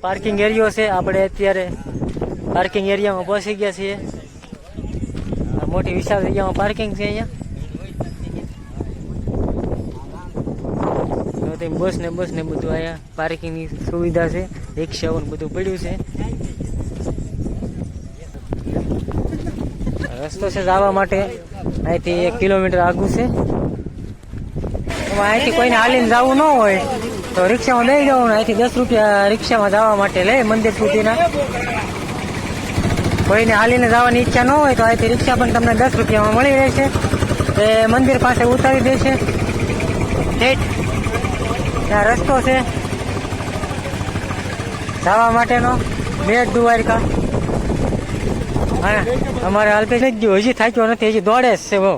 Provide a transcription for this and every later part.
Parking એરિયો છે. આપણે અત્યારે પાર્કિંગ એરિયામાં પહોંચી ગયા છીએ. મોટી વિશાળ જગ્યામાં પાર્કિંગ છે અહીંયા. બસ ને બસ ને બધું અહીંયા પાર્કિંગની સુવિધા છે. રિક્ષાઓ બધું પડ્યું છે. રસ્તો છે જવા માટે. અહીંથી એક કિલોમીટર આગું છે. અહીંથી કોઈને હાલીને જવું ન હોય. તો રિક્ષામાં લઈ જવાનું, અહીંથી દસ રૂપિયા રિક્ષામાં જવા માટે લે મંદિર સુધીના. કોઈને હાલીને જવાની ઈચ્છા ન હોય તો અહીંથી રિક્ષા પણ તમને દસ રૂપિયામાં મળી રહેશે. એ મંદિર પાસે ઉતારી દેશે. ઠીક ત્યાં રસ્તો છે. જવા માટેનો બેટ દ્વારકા. હા, અમારે અલ્પેશ જ ગયું, હજી થાક્યો નથી, હજી દોડે જ છે બહુ.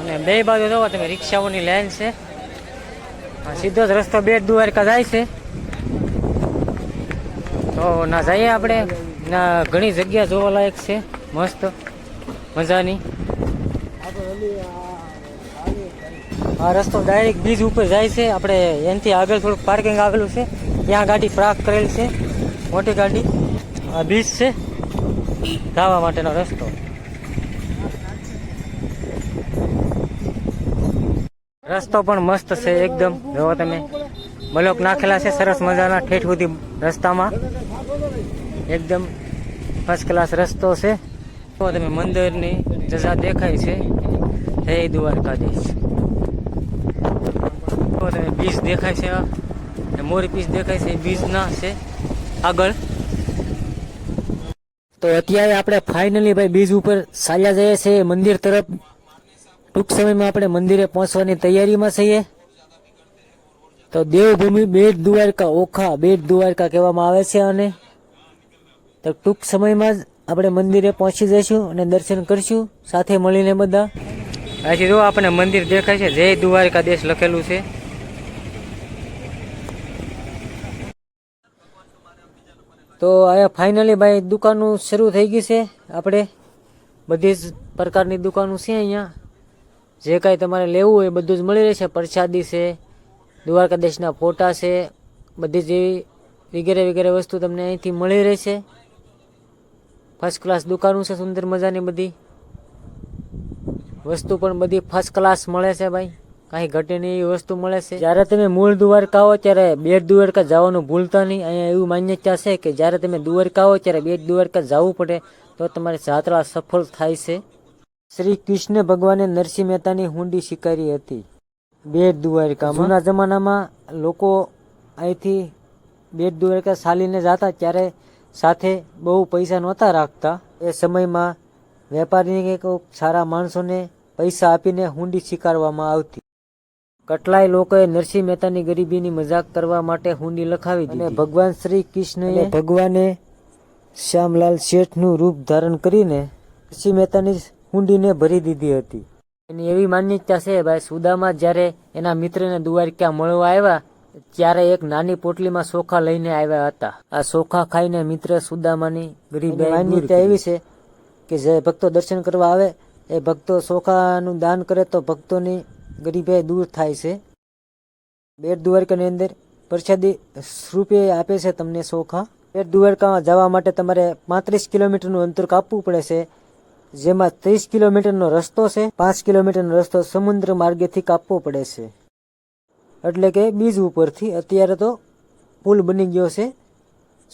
અને બે બાજુ જોવો તમે, રિક્ષાઓની લાઈન છે. આ સીધો જ રસ્તો બેટ દ્વારકા જાય છે. તો ના જઈએ આપણે. ના, ઘણી જગ્યા જોવા લાયક છે. મસ્ત. મજાની. આ રસ્તો ડાયરેક્ટ બીજ ઉપર જાય છે. આપણે એનાથી આગળ થોડુંક પાર્કિંગ આવેલું છે. ત્યાં ગાડી પાર્ક કરેલ છે. મોટી ગાડી. આ બીજ છે. જવા માટેનો રસ્તો. રસ્તો પણ મસ્ત છે એકદમ. જોવો તમે બ્લોક નાખેલા છે, સરસ મજાના ઠેઠ સુધી રસ્તામાં. એકદમ ફર્સ્ટ ક્લાસ રસ્તો છે. તો તમે મંદિરની જજા દેખાય છે. જય દ્વારકાધીશ. તો તમે બીજ દેખાય છે. મોરી પીસ દેખાય છે બીજના છે, આગળ. તો અત્યારે આપણે ફાઇનલી ભાઈ બીજ ઉપર ચાલ્યા જઈએ છીએ, મંદિર તરફ. ટૂંક સમયમાં આપણે મંદિરે પહોંચવાની તૈયારીમાં છીએ. તો દેવભૂમિ બેટ દ્વારકા ઓખા બેટ દ્વારકા કહેવામાં આવે છે અને તો ટૂંક સમયમાં જ આપણે મંદિરે પહોંચી જઈશું અને દર્શન કરીશું સાથે મળીને બધા. આજે જો આપણે મંદિર દેખાય છે જય દ્વારકા દેશ લખેલું છે. તો અહીંયા ફાઇનલી ભાઈ દુકાનો શરૂ થઈ ગઈ છે. આપણે બધી જ પ્રકારની દુકાનો છે અહીંયા. જે કાંઈ તમારે લેવું હોય એ બધું જ મળી રહેશે. પ્રસાદી છે, દ્વારકાધીશના ફોટા છે, બધી જેવી વગેરે વગેરે વસ્તુ તમને અહીંથી મળી રહેશે. ફર્સ્ટ ક્લાસ દુકાનો છે, સુંદર મજાની બધી. વસ્તુ પણ બધી ફર્સ્ટ ક્લાસ મળે છે ભાઈ. કાંઈ ઘટે એવી વસ્તુ મળે છે. જ્યારે તમે મૂળ દ્વારકા આવો ત્યારે બેટ દ્વારકા જવાનું ભૂલતા નહીં. અહીંયા એવું માન્યતા છે કે જ્યારે તમે દ્વારકા આવો ત્યારે બેટ દ્વારકા જવું પડે તો તમારી યાત્રા સફળ થાય છે. શ્રી કૃષ્ણ ભગવાને નરસિંહ મહેતાની હુંડી સ્વીકારી હતી. બેટ દ્વારકામાં. જૂના જમાનામાં લોકો અહીંથી બેટ દ્વારકા ચાલીને જતા ત્યારે સાથે બહુ પૈસા નહોતા રાખતા. એ સમયમાં વેપારીને કે સારા માણસોને પૈસા આપીને હુંડી સ્વીકારવામાં આવતી. કેટલાય લોકોએ નરસિંહ મહેતાની ગરીબીની મજાક કરવા માટે હુંડી લખાવી દીધી. અને ભગવાન શ્રી કૃષ્ણએ ભગવાને શ્યામલાલ શેઠનું રૂપ ધારણ કરીને નરસિંહ મહેતાની હુંડીને ભરી દીધી હતી. એની એવી માન્યતા છે ભાઈ સુદામા જ્યારે એના મિત્રને દ્વારકા મળવા આવ્યા ત્યારે એક નાની પોટલીમાં સોખા લઈને આવ્યા હતા. આ સોખા ખાઈને મિત્ર સુદામાની ગરીબાઈ માન્યતા એવી છે કે જે ભક્તો દર્શન કરવા આવે એ ભક્તો સોખાનું દાન કરે તો ભક્તોની ગરીબાઈ દૂર થાય છે. બેટ દ્વારકાની અંદર પ્રસાદી રૂપે આપે છે તમને સોખા. બેટ દ્વારકામાં જવા માટે તમારે પાંત્રીસ કિલોમીટરનું અંતર કાપવું પડે છે. જેમાં ત્રીસ કિલોમીટરનો રસ્તો છે, પાંચ કિલોમીટરનો રસ્તો સમુદ્ર માર્ગેથી કાપવો પડે છે. એટલે કે બીજ ઉપરથી અત્યારે તો પુલ બની ગયો છે,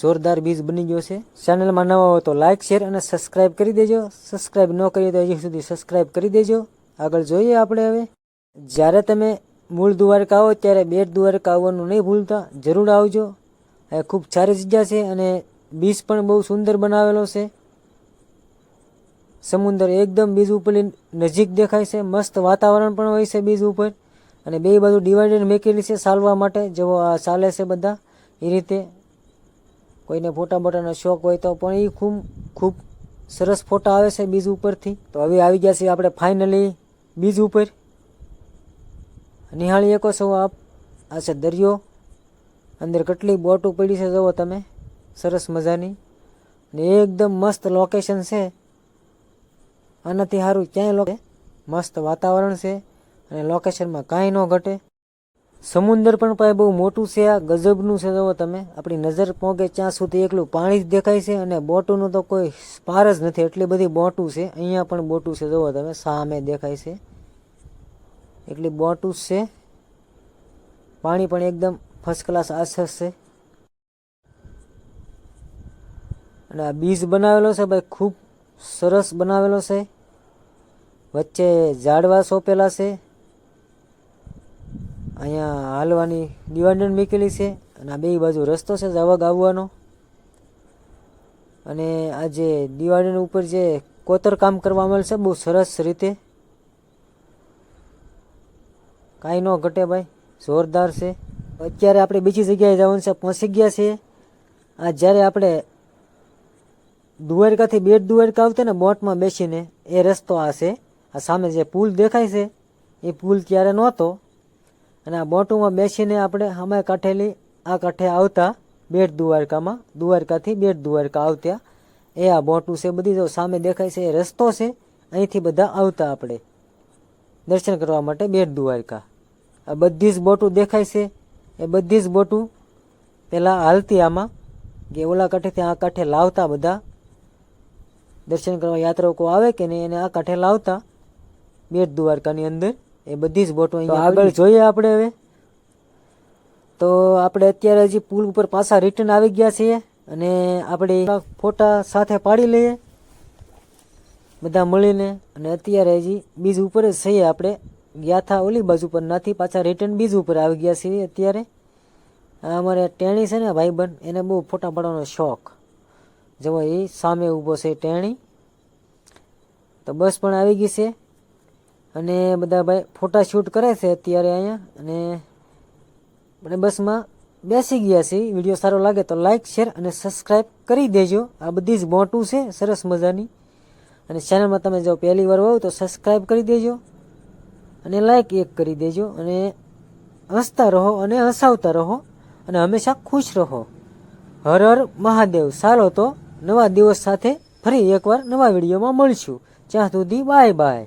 જોરદાર બીજ બની ગયો છે. ચેનલમાં નવા હોય તો લાઇક શેર અને સબસ્ક્રાઇબ કરી દેજો. સબસ્ક્રાઇબ ન કરીએ તો હજી સુધી સબસ્ક્રાઇબ કરી દેજો. આગળ જોઈએ આપણે હવે. જ્યારે તમે મૂળ દ્વારકા આવો ત્યારે બેટ દ્વારકા આવવાનું નહીં ભૂલતા. જરૂર આવજો. એ ખૂબ સારી જગ્યા છે અને બીચ પણ બહુ સુંદર બનાવેલો છે. સમુદ્ર એકદમ બીજ ઉપરની નજીક દેખાય છે, મસ્ત વાતાવરણ પણ હોય છે બીજ ઉપર. અને બે બાજુ ડિવાઈડર મેકેલી છે ચાલવા માટે, જેવો ચાલે છે બધા. એ રીતે કોઈને ફોટા બોટાનો શોખ હોય તો પણ એ ખૂબ ખૂબ સરસ ફોટા આવે છે બીજ ઉપરથી. તો હવે આવી ગયા છે આપણે ફાઇનલી બીજ ઉપર. નિહાળી એકો છો આપ. આ છે દરિયો. અંદર કેટલી બોટો પડી છે, જુઓ તમે. સરસ મજાની. ને એકદમ મસ્ત લોકેશન છે. આનાથી સારું ક્યાંય લોકો. મસ્ત વાતાવરણ છે અને લોકેશનમાં કાંઈ ન ઘટે. સમુદ્ર પણ ભાઈ બહુ મોટું છે, આ ગજબનું છે જુઓ તમે. આપણી નજર પહોંચે ત્યાં સુધી એકલું પાણી જ દેખાય છે અને બોટુનું તો કોઈ પાર જ નથી. એટલી બધી બોટું છે, અહીંયા પણ બોટું છે જુઓ તમે, સામે દેખાય છે. એટલી બોટું છે. પાણી પણ એકદમ ફર્સ્ટ ક્લાસ આસસ છે. અને આ બીજ બનાવેલો છે ભાઈ, ખૂબ સરસ બનાવેલો છે. વચ્ચે ઝાડવા સોંપેલા છે. અહીંયા હાલવાની ડિવાઇડર મૂકેલી છે અને આ બે બાજુ રસ્તો છે જવા આવવાનો અને આ જે ડિવાઇડર ઉપર જે કોતર કામ કરવામાં આવેલ છે બહુ સરસ રીતે. કાંઈ ન ઘટે ભાઈ, જોરદાર છે. અત્યારે આપણે બીજી જગ્યાએ જવાનું છે, પહોંચી ગયા છીએ. આ જ્યારે આપણે દુવારકાથી બેટ દુવારકા આવતા ને બોટમાં બેસીને એ રસ્તો આ છે. આ સામે જે પુલ દેખાય છે, એ પુલ ત્યારે નહોતો. અને આ બોટુમાં બેસીને આપણે અમે કાંઠેલી, આ કાંઠે આવતા બેટ દ્વારકામાં, દ્વારકાથી બેટ દ્વારકા આવતા. એ આ બોટું છે, બધી જો સામે દેખાય છે, એ રસ્તો છે, અહીંથી બધા આવતા આપણે. દર્શન કરવા માટે બેટ દ્વારકા. આ બધી જ બોટું દેખાય છે, એ બધી જ બોટું પહેલાં હાલતી આમાં, કે ઓલા કાંઠેથી આ કાંઠે લાવતા બધા. દર્શન કરવા યાત્રાઓ આવે કે નહીં, એને આ કાંઠે લાવતા. બેટ દ્વારકાની અંદર. એ બધી જ બોટો અહીંયા આગળ જોઈએ આપણે હવે. તો આપણે અત્યારે હજી પુલ ઉપર પાછા રિટર્ન આવી ગયા છીએ અને આપણે ફોટા સાથે પાડી લઈએ. બધા મળીને અને અત્યારે હજી બીજ ઉપર જ છીએ આપણે. ગયા હતા ઓલી બાજુ પર નથી પાછા રિટર્ન બીજ ઉપર આવી ગયા છીએ અત્યારે. અમારે ટેણી છે ને ભાઈબંધ એને બહુ ફોટા પાડવાનો શોખ. જવો એ સામે ઊભો છે ટેણી. તો બસ પણ આવી ગઈ છે. અને બધા ભાઈ ફોટા શૂટ કરે છે અત્યારે અહીંયા. અને અને બસમાં બેસી ગયા છે. વીડિયો સારો લાગે તો લાઈક શેર અને સબસ્ક્રાઈબ કરી દેજો. આ બધી જ મોટું છે, સરસ મજાની. અને ચેનલમાં તમે જો પહેલી વાર હોવ તો સબસ્ક્રાઈબ કરી દેજો. અને લાઈક એક કરી દેજો. અને હસતા રહો અને હસાવતા રહો. અને હંમેશા ખુશ રહો. હર હર મહાદેવ. ચાલો તો નવા દિવસ સાથે ફરી એકવાર નવા વિડીયોમાં મળશું. ત્યાં સુધી બાય બાય